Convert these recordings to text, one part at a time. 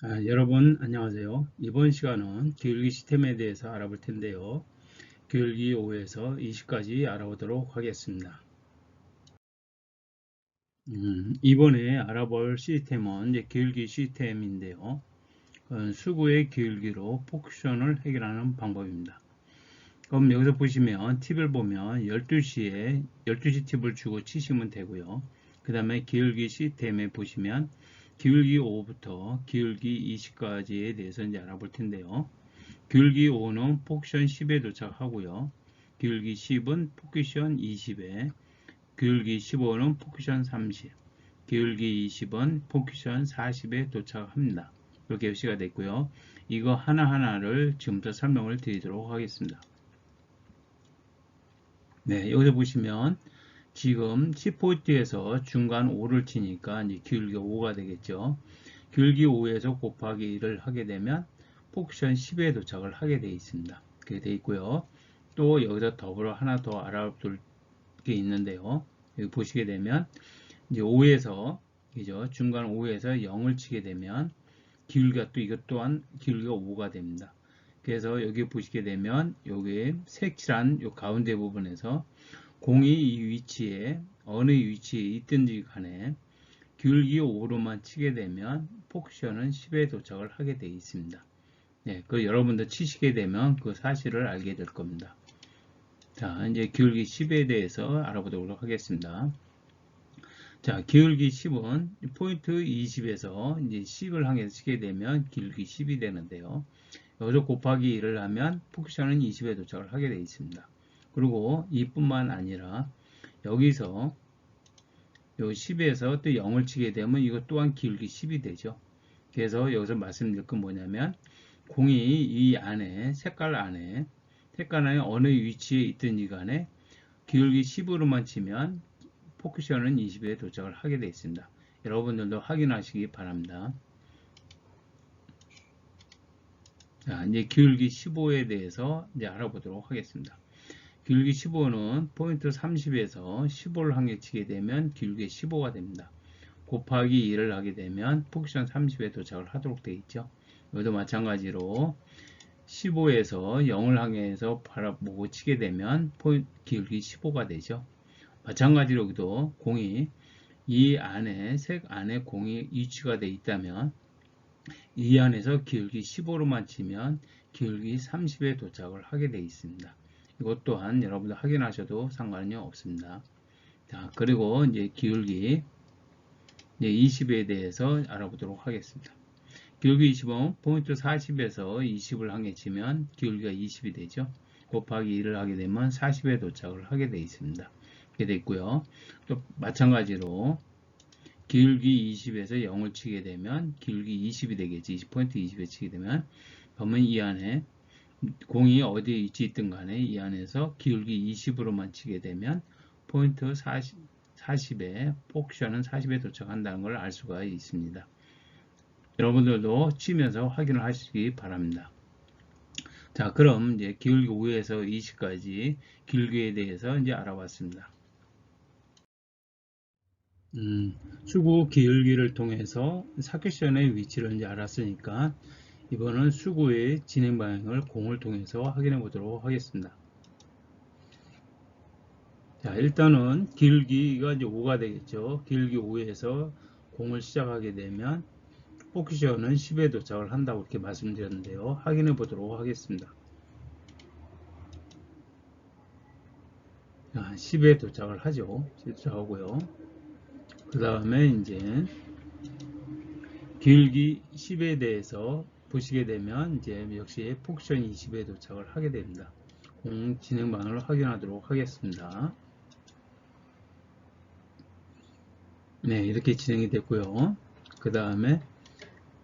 아, 여러분 안녕하세요. 이번 시간은 기울기 시스템에 대해서 알아볼 텐데요. 기울기 5에서 20까지 알아보도록 하겠습니다. 음, 이번에 알아볼 시스템은 이제 기울기 시스템인데요. 수구의 기울기로 포크션을 해결하는 방법입니다. 그럼 여기서 보시면 팁을 보면 12시에 12시 팁을 주고 치시면 되고요. 그 다음에 기울기 시스템에 보시면 기울기 5부터 기울기 20까지에 대해서 이제 알아볼 텐데요. 기울기 5는 포션 10에 도착하고요. 기울기 10은 포션 20에, 기울기 15는 포션 30, 기울기 20은 포션 40에 도착합니다. 이렇게 표시가 됐고요. 이거 하나하나를 지금부터 설명을 드리도록 하겠습니다. 네, 여기서 보시면 지금 10포인트에서 중간 5를 치니까 이제 기울기가 5가 되겠죠. 기울기 5에서 곱하기 1을 하게 되면 포션 10에 도착을 하게 되어 있습니다. 그렇게 되어 있고요. 또 여기서 더불어 하나 더 알아볼 게 있는데요. 여기 보시게 되면 이제 5에서 그죠? 중간 5에서 0을 치게 되면 기울기가 또 이것 또한 기울기가 5가 됩니다. 그래서 여기 보시게 되면 여기 색칠한 요 가운데 부분에서 공이 이 위치에 어느 위치에 있든지 간에 기울기 5로만 치게 되면 폭션은 10에 도착을 하게 되어 있습니다. 네, 그 여러분도 치시게 되면 그 사실을 알게 될 겁니다. 자, 이제 기울기 10에 대해서 알아보도록 하겠습니다. 자, 기울기 10은 포인트 20에서 이제 10을 향해서 치게 되면 기울기 10이 되는데요. 여기서 곱하기 1을 하면 폭션은 20에 도착을 하게 되어 있습니다. 그리고 이뿐만 아니라 여기서 요 10에서 또 0을 치게 되면 이것 또한 기울기 10이 되죠. 그래서 여기서 말씀드릴 건 뭐냐면 공이 이 안에 색깔 안에 색깔 안에 어느 위치에 있든지 간에 기울기 10으로만 치면 포크션은 20에 도착을 하게 되어 있습니다. 여러분들도 확인하시기 바랍니다. 자, 이제 기울기 15에 대해서 이제 알아보도록 하겠습니다. 길기 15는 포인트 30에서 15를 한개 치게 되면 길게 15가 됩니다. 곱하기 1을 하게 되면 포지션 30에 도착을 하도록 되어 있죠. 여기도 마찬가지로 15에서 0을 향해서 바라보고 치게 되면 포인트 길기 15가 되죠. 마찬가지로 여기도 공이 이 안에 색 안에 공이 위치가 되어 있다면 이 안에서 기울기 15로만 치면 기울기 30에 도착을 하게 되어 있습니다. 이것 또한 여러분들 확인하셔도 상관이 없습니다. 자, 그리고 이제 기울기 이제 20에 대해서 알아보도록 하겠습니다. 기울기 20은 포인트 40에서 20을 한 개 치면 기울기가 20이 되죠. 곱하기 1을 하게 되면 40에 도착을 하게 되어 있습니다. 이렇게 있고요. 또 마찬가지로 기울기 20에서 0을 치게 되면 기울기 20이 되겠지. 20포인트 20에 치게 되면 그러면 이 안에 공이 어디에 위치 있든 간에 이 안에서 기울기 20으로 만 치게 되면 포인트 40, 40에 폭션은 40에 도착한다는 걸 알 수가 있습니다. 여러분들도 치면서 확인을 하시기 바랍니다. 자, 그럼 이제 기울기 5에서 20까지 기울기에 대해서 이제 알아봤습니다. 음, 수구 기울기를 통해서 사큐션의 위치를 이제 알았으니까 이번은 수구의 진행 방향을 공을 통해서 확인해 보도록 하겠습니다. 자, 일단은 길기가 이제 5가 되겠죠. 길기 5에서 공을 시작하게 되면 포크션은 10에 도착을 한다고 이렇게 말씀드렸는데요. 확인해 보도록 하겠습니다. 자, 10에 도착을 하죠. 도착하고요. 그 다음에 이제 길기 10에 대해서 보시게 되면 이제 역시 폭션 20에 도착을 하게 됩니다. 공 진행 방향을 확인하도록 하겠습니다. 네, 이렇게 진행이 됐고요. 그 다음에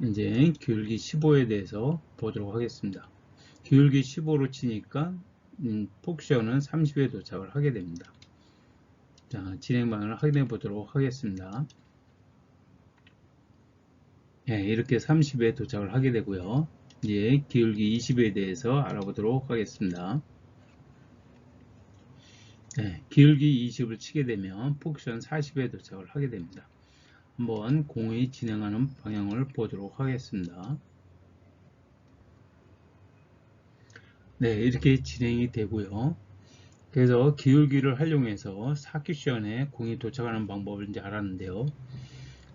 이제 기울기 15에 대해서 보도록 하겠습니다. 기울기 15로 치니까 음, 폭션은 30에 도착을 하게 됩니다. 자, 진행 방향을 확인해 보도록 하겠습니다. 네, 이렇게 30에 도착을 하게 되고요. 이제 기울기 20에 대해서 알아보도록 하겠습니다. 네, 기울기 20을 치게 되면 폭션 40에 도착을 하게 됩니다. 한번 공의 진행하는 방향을 보도록 하겠습니다. 네, 이렇게 진행이 되고요. 그래서 기울기를 활용해서 4큐션에 공이 도착하는 방법을 이제 알았는데요.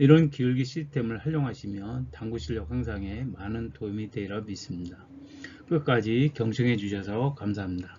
이런 기울기 시스템을 활용하시면 당구 실력 향상에 많은 도움이 되리라 믿습니다. 끝까지 경청해 주셔서 감사합니다.